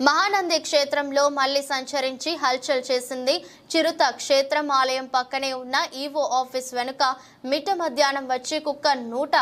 మహానంది క్షేత్రంలో మళ్ళీ సంచరించి హల్చల్ చేసింది చిరుత క్షేత్రం ఆలయం పక్కనే ఉన్న ఈవో ఆఫీస్ వెనుక మిట్ట మధ్యాహ్నం వచ్చి కుక్క నూట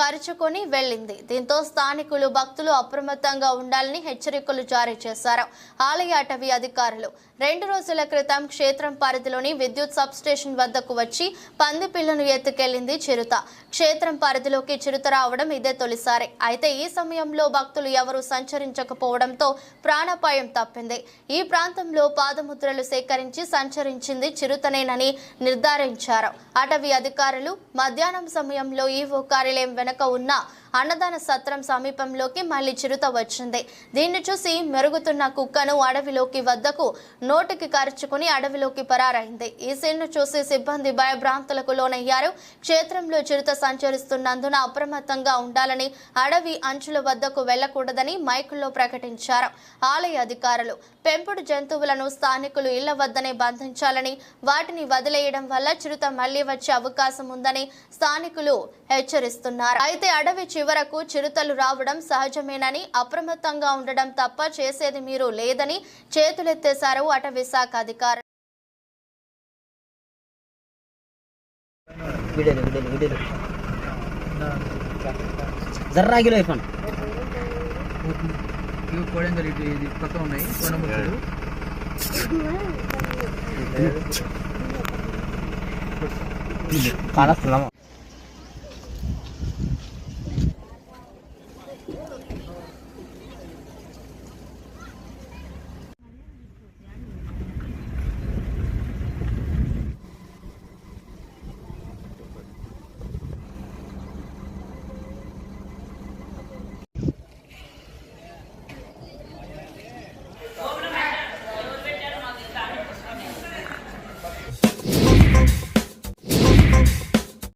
కరుచుకొని వెళ్ళింది. దీంతో స్థానికులు భక్తులు అప్రమత్తంగా ఉండాలని హెచ్చరికలు జారీ చేశారు. ఆలయ అటవీ అధికారులు రెండు రోజుల క్రితం క్షేత్రం పరిధిలోని విద్యుత్ సబ్ స్టేషన్ వద్దకు వచ్చి పంది పిల్లను ఎత్తుకెళ్ళింది చిరుత. క్షేత్రం పరిధిలోకి చిరుత రావడం ఇదే తొలిసారి. అయితే ఈ సమయంలో భక్తులు ఎవరూ సంచరించకపోవడంతో ప్రాణాపాయం తప్పింది. ఈ ప్రాంతంలో పాదముద్రలు సేకరించి సంచరించింది చిరుతనేనని నిర్ధారించారు. అటవీ అధికారులు మధ్యాహ్నం సమయంలో ఈవో కార్యాలయం వెనక ఉన్న అన్నదాన సత్రం సమీపంలోకి మళ్ళీ చిరుత వచ్చింది. దీన్ని చూసి మెరుగుతున్న కుక్కను అడవిలోకి వద్దకు నోటికి కరుచుకుని అడవిలోకి పరారైంది. ఈ సీన్ను చూసి సిబ్బంది భయభ్రాంతులకు లోనయ్యారు. క్షేత్రంలో చిరుత సంచరిస్తున్నందున అప్రమత్తంగా ఉండాలని అడవి అంచుల వద్దకు వెళ్ళకూడదని మైకుల్లో ప్రకటించారు ఆలయ అధికారులు. పెంపుడు జంతువులను స్థానికులు ఇళ్ళ వద్దనే బంధించాలని వాటిని వదిలేయడం వల్ల చిరుత మళ్ళీ వచ్చే అవకాశం ఉందని స్థానికులు హెచ్చరిస్తున్నారు. అయితే అడవి చివరకు చిరుతలు రావడం సహజమేనని అప్రమత్తంగా ఉండడం తప్ప చేసేది మీరు లేదని చేతులెత్తేశారు అటవీ శాఖ అధికారులు వీడియోలు వీడియోలు వీడియోలు. జర్రా ఆగిలో అయిపోయి ఇవి కోడంగల్ ఇటు ఇది పక్క ఉన్నాయి. కొండముచ్చులు కాలస్తున్నాము